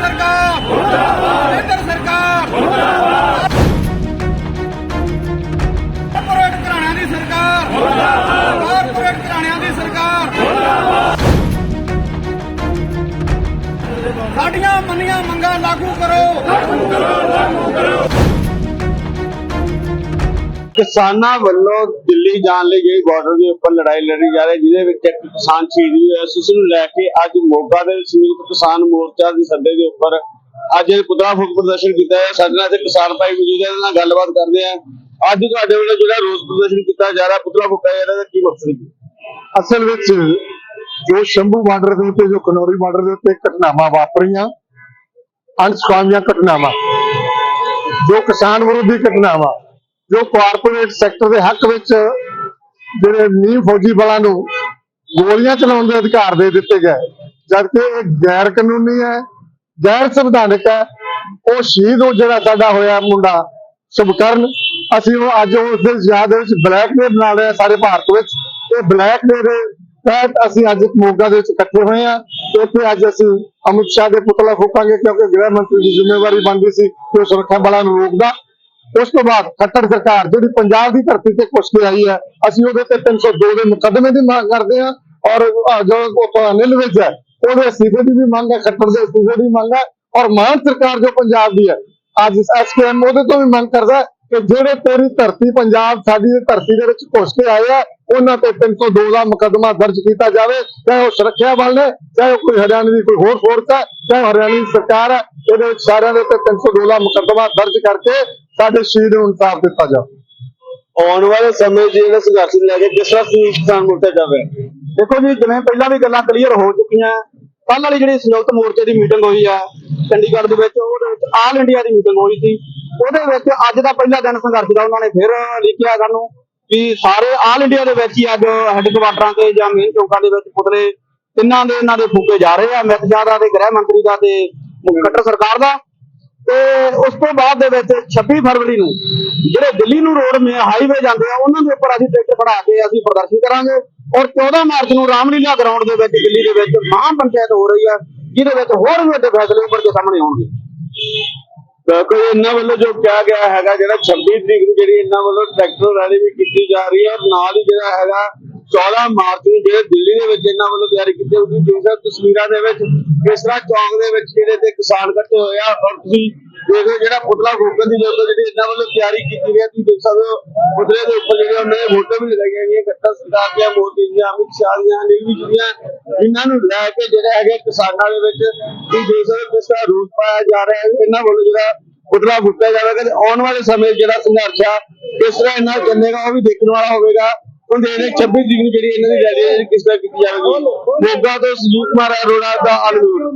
सरकार ਸਾਡੀਆਂ ਮੰਨੀਆਂ ਮੰਗਾਂ ਲਾਗੂ ਕਰੋ। ਕਿਸਾਨਾਂ ਵੱਲੋਂ ਦਿੱਲੀ ਜਾਣ ਲਈ ਜਿਹੜੀ ਬਾਰਡਰ ਦੇ ਉੱਪਰ ਲੜਾਈ ਲੜੀ ਜਾ ਰਹੀ ਜਿਹਦੇ ਵਿੱਚ ਇੱਕ ਕਿਸਾਨ ਸ਼ਹੀਦ ਵੀ ਹੋਇਆ ਸੀ। ਉਸ ਨੂੰ ਲੈ ਕੇ ਅੱਜ ਮੋਗਾ ਦੇ ਸੰਯੁਕਤ ਕਿਸਾਨ ਮੋਰਚਾ ਦੇ ਸੱਦੇ ਦੇ ਉੱਪਰ ਅੱਜ ਇਹ ਪੁਤਲਾ ਫੂਕ ਪ੍ਰਦਰਸ਼ਨ ਕੀਤਾ ਹੈ ਸਾਡੇ ਨਾਲ ਇੱਥੇ ਕਿਸਾਨ ਭਾਈ ਮੌਜੂਦ ਹੈ ਇਹਨਾਂ ਨਾਲ ਗੱਲਬਾਤ ਕਰਦੇ ਆ ਅੱਜ ਤੁਹਾਡੇ ਵੱਲੋਂ ਜਿਹੜਾ ਰੋਸ ਪ੍ਰਦਰਸ਼ਨ ਕੀਤਾ ਜਾ ਰਿਹਾ ਪੁਤਲਾ ਫੂਕਾ ਜਾ ਰਿਹਾ ਇਹਦਾ ਕੀ ਮਕਸਦ ਹੈ? ਅਸਲ ਵਿੱਚ ਜੋ ਸ਼ੰਭੂ ਬਾਰਡਰ ਦੇ ਉੱਤੇ, ਜੋ ਕਨੌਰੀ ਬਾਰਡਰ ਦੇ ਉੱਤੇ ਘਟਨਾਵਾਂ ਵਾਪਰੀਆਂ, ਅਣਸੁਖਾਵੀਆਂ ਘਟਨਾਵਾਂ, ਜੋ ਕਿਸਾਨ ਵਿਰੋਧੀ ਘਟਨਾਵਾਂ, ਜੋ ਕਾਰਪੋਰੇਟ ਸੈਕਟਰ ਦੇ ਹੱਕ ਵਿੱਚ ਜਿਹੜੇ ਨੀਮ ਫੌਜੀ ਬਲਾਂ ਨੂੰ ਗੋਲੀਆਂ ਚਲਾਉਣ ਦੇ ਅਧਿਕਾਰ ਦੇ ਦਿੱਤੇ ਗਏ, ਜਦਕਿ ਇਹ ਗੈਰ ਕਾਨੂੰਨੀ ਹੈ, ਗੈਰ ਸੰਵਿਧਾਨਕ ਹੈ, ਉਹ ਸ਼ਹੀਦ ਉਹ ਜਿਹੜਾ ਸਾਡਾ ਹੋਇਆ ਮੁੰਡਾ ਸੁਭਕਰਨ ਅਸੀਂ ਉਹ ਅੱਜ ਉਸ ਦੇ ਯਾਦ ਵਿੱਚ ਬਲੈਕ ਡੇ ਬਣਾ ਰਹੇ ਹਾਂ ਸਾਰੇ ਭਾਰਤ ਵਿੱਚ, ਇਹ ਬਲੈਕ ਡੇ ਦੇ ਤਹਿਤ ਅਸੀਂ ਅੱਜ ਮੋਗਾ ਦੇ ਵਿੱਚ ਇਕੱਠੇ ਹੋਏ ਹਾਂ ਉੱਥੇ ਅੱਜ ਅਸੀਂ ਅਮਿਤ ਸ਼ਾਹ ਦੇ ਪੁਤਲਾ ਫੂਕਾਂਗੇ ਕਿਉਂਕਿ ਗ੍ਰਹਿ ਮੰਤਰੀ ਦੀ ਜ਼ਿੰਮੇਵਾਰੀ ਬਣਦੀ ਸੀ ਕਿ ਉਹ ਸੁਰੱਖਿਆ ਬਲਾਂ ਨੂੰ ਰੋਕਦਾ। ਉਸ ਤੋਂ ਬਾਅਦ ਖੱਟਰ ਸਰਕਾਰ ਜਿਹੜੀ ਪੰਜਾਬ ਦੀ ਧਰਤੀ ਤੇ ਘੁਸ ਕੇ ਆਈ ਹੈ, ਅਸੀਂ ਉਹਦੇ ਤੇ 302 ਦੇ ਮੁਕੱਦਮੇ ਦੀ ਮੰਗ ਕਰਦੇ ਹਾਂ ਔਰ ਜੋ ਉੱਥੋਂ ਅਨਿਲ ਵਿੱਚ ਹੈ, ਉਹਦੇ ਅਸਤੀਫੇ ਦੀ ਵੀ ਮੰਗ ਹੈ, ਖੱਟੜ ਦੇ ਅਸਤੀਫੇ ਦੀ ਮੰਗ ਹੈ ਔਰ ਮਾਨ ਸਰਕਾਰ ਜੋ ਪੰਜਾਬ ਦੀ ਹੈ, ਅੱਜ ਐਸਕੇਐਮ ਉਹਦੇ ਤੋਂ ਵੀ ਮੰਗ ਕਰਦਾ ਕਿ ਜਿਹੜੇ ਤੇਰੀ ਧਰਤੀ ਪੰਜਾਬ ਸਾਡੀ ਦੀ ਧਰਤੀ ਦੇ ਵਿੱਚ ਘੁਸ ਕੇ ਆਏ ਆ ਉਹਨਾਂ ਤੇ 302 ਦਾ ਮੁਕੱਦਮਾ ਦਰਜ ਕੀਤਾ ਜਾਵੇ ਚਾਹੇ ਉਹ ਸੁਰੱਖਿਆ ਬਲ ਨੇ ਚਾਹੇ ਕੋਈ ਹਰਿਆਣਾ ਦੀ ਕੋਈ ਹੋਰ ਫੋਰਸ ਹੈ ਚਾਹੇ ਹਰਿਆਣਾ ਦੀ ਸਰਕਾਰ ਹੈ ਇਹਦੇ ਵਿੱਚ ਸਾਰਿਆਂ ਦੇ ਉੱਤੇ 302 ਦਾ ਮੁਕੱਦਮਾ ਦਰਜ ਕਰਕੇ ਸਾਡੇ ਸ਼ਹੀਦ ਨੂੰ ਇਨਸਾਫ ਦਿੱਤਾ ਜਾਵੇ। ਆਉਣ ਵਾਲੇ ਸਮੇਂ 'ਚ ਜਿਹੜਾ ਸੰਘਰਸ਼ ਲੈ ਕੇ ਕਿਸ ਤਰ੍ਹਾਂ ਕਿਸਾਨ ਮੋਰਚਾ ਜਾਵੇ? ਦੇਖੋ ਜੀ ਜਿਵੇਂ ਪਹਿਲਾਂ ਵੀ ਗੱਲਾਂ ਕਲੀਅਰ ਹੋ ਚੁੱਕੀਆਂ ਕੱਲ ਵਾਲੀ ਜਿਹੜੀ ਸੰਯੁਕਤ ਮੋਰਚੇ ਦੀ ਮੀਟਿੰਗ ਹੋਈ ਆ, ਚੰਡੀਗੜ੍ਹ ਦੇ ਵਿੱਚ, ਉਹਦੇ ਵਿੱਚ ਆਲ ਇੰਡੀਆ ਦੀ ਮੀਟਿੰਗ ਹੋਈ ਸੀ। ਉਹਦੇ ਵਿੱਚ ਅੱਜ ਦਾ ਪਹਿਲਾ ਦਿਨ ਸੰਘਰਸ਼ ਦਾ ਉਹਨਾਂ ਨੇ ਫਿਰ ਲਿਖਿਆ ਸਾਨੂੰ ਵੀ ਸਾਰੇ ਆਲ ਇੰਡੀਆ ਦੇ ਵਿੱਚ ਹੀ ਅੱਜ ਹੈੱਡਕੁਆਟਰਾਂ ਤੇ ਜਾਂ ਮੇਨ ਚੌਕਾਂ ਦੇ ਵਿੱਚ ਪੁਤਲੇ ਤਿੰਨਾਂ ਦੇ ਇਹਨਾਂ ਦੇ ਫੂਕੇ ਜਾ ਰਹੇ ਆ ਅਮਿਤ ਸ਼ਾਹ ਦਾ ਤੇ ਗ੍ਰਹਿ ਮੰਤਰੀ ਦਾ ਤੇ ਖੱਟਰ ਸਰਕਾਰ ਦਾ। ਤੇ ਉਸ ਤੋਂ ਬਾਅਦ ਦੇ ਵਿੱਚ 26 ਫਰਵਰੀ ਨੂੰ ਜਿਹੜੇ ਦਿੱਲੀ ਨੂੰ ਰੋਡ ਮੇ ਹਾਈਵੇ ਜਾਂਦੇ ਆ, ਉਹਨਾਂ ਦੇ ਉੱਪਰ ਅਸੀਂ ਟਿਕਟ ਫੜਾ ਕੇ ਅਸੀਂ ਪ੍ਰਦਰਸ਼ਨ ਕਰਾਂਗੇ। ਔਰ 14 ਮਾਰਚ ਨੂੰ ਰਾਮਲੀਲਾ ਗਰਾਊਂਡ ਦੇ ਵਿੱਚ, ਦਿੱਲੀ ਦੇ ਵਿੱਚ ਮਹਾਂ ਪੰਚਾਇਤ ਹੋ ਰਹੀ ਆ, ਜਿਹਦੇ ਵਿੱਚ ਹੋਰ ਵੀ ਵੱਡੇ ਫੈਸਲੇ ਉੱਪਰ ਕੇ ਸਾਹਮਣੇ ਆਉਣਗੇ। ਤਾਂ ਇਹਨਾਂ ਵੱਲੋਂ ਜੋ ਕਿਹਾ ਗਿਆ ਹੈਗਾ, ਜਿਹੜਾ 26 ਤਰੀਕ ਨੂੰ ਜਿਹੜੀ ਇਹਨਾਂ ਵੱਲੋਂ ਟਰੈਕਟਰ ਰੈਲੀ ਵੀ ਕੀਤੀ ਜਾ ਰਹੀ ਹੈ ਔਰ ਨਾਲ ਹੀ ਜਿਹੜਾ ਹੈਗਾ 14 ਮਾਰਚ ਨੂੰ ਜਿਹੜੇ ਦਿੱਲੀ ਦੇ ਵਿੱਚ ਇਹਨਾਂ ਵੱਲੋਂ ਤਿਆਰੀ ਕੀਤੀ ਉਹਦੀ ਦੇਖ ਸਕਦੇ ਹੋ ਤਸਵੀਰਾਂ ਦੇ ਵਿੱਚ ਕਿਸ ਤਰ੍ਹਾਂ ਚੌਂਕ ਦੇ ਵਿੱਚ ਜਿਹੜੇ ਤੇ ਕਿਸਾਨ ਇਕੱਠੇ ਹੋਏ ਆ, ਔਰ ਤੁਸੀਂ ਦੇਖੋ ਜਿਹੜਾ ਪੁਤਲਾ ਫੂਕਣ ਦੀ ਜਦੋਂ ਜਿਹੜੀ ਇਹਨਾਂ ਵੱਲੋਂ ਤਿਆਰੀ ਕੀਤੀ ਗਈ ਹੈ, ਤੁਸੀਂ ਦੇਖ ਸਕਦੇ ਹੋ ਪੁਤਲੇ ਦੇ ਉੱਪਰ ਜਿਹੜੇ ਉਹਨਾਂ ਦੇ ਫੋਟੋ ਵੀ ਲਗਾਈਆਂ ਗਈਆਂ ਗੱਟਾ ਸਰਕਾਰ ਦੀਆਂ ਮੋਦੀ ਦੀਆਂ, ਅਮਿਤ ਸ਼ਾਹ ਦੀਆਂ ਨੀਲੀ ਜਿਹੜੀਆਂ ਇਹਨਾਂ ਨੂੰ ਲੈ ਕੇ ਜਿਹੜੇ ਹੈਗੇ ਕਿਸਾਨਾਂ ਦੇ ਵਿੱਚ ਤੁਸੀਂ ਦੇਖ ਸਕਦੇ ਹੋ ਕਿਸ ਤਰ੍ਹਾਂ ਰੂਪ ਪਾਇਆ ਜਾ ਰਿਹਾ ਹੈ, ਇਹਨਾਂ ਵੱਲੋਂ ਜਿਹੜਾ ਪੁਤਲਾ ਫੁੱਟਿਆ ਜਾਵੇਗਾ ਤੇ ਆਉਣ ਵਾਲੇ ਸਮੇਂ ਜਿਹੜਾ ਸੰਘਰਸ਼ ਆ, ਕਿਸ ਤਰ੍ਹਾਂ ਇਹਨਾਂ ਨਾਲ ਚੱਲੇਗਾ, ਉਹ ਵੀ ਦੇਖਣ ਵਾਲਾ ਹੋਵੇਗਾ। ਹੁਣ ਹਾਂ 26 ਤਰੀਕ ਨੂੰ ਜਿਹੜੀ ਇਹਨਾਂ ਦੀ ਰੈਲੀ ਹੈ ਕਿਸ ਤਰ੍ਹਾਂ ਕੀਤੀ ਜਾਵੇਗੀ? ਮੋਗਾ ਤੋਂ ਸੰਜੀਵ ਕੁਮਾਰ ਅਰੋੜਾ ਦਾ ਅਨਮੋਲ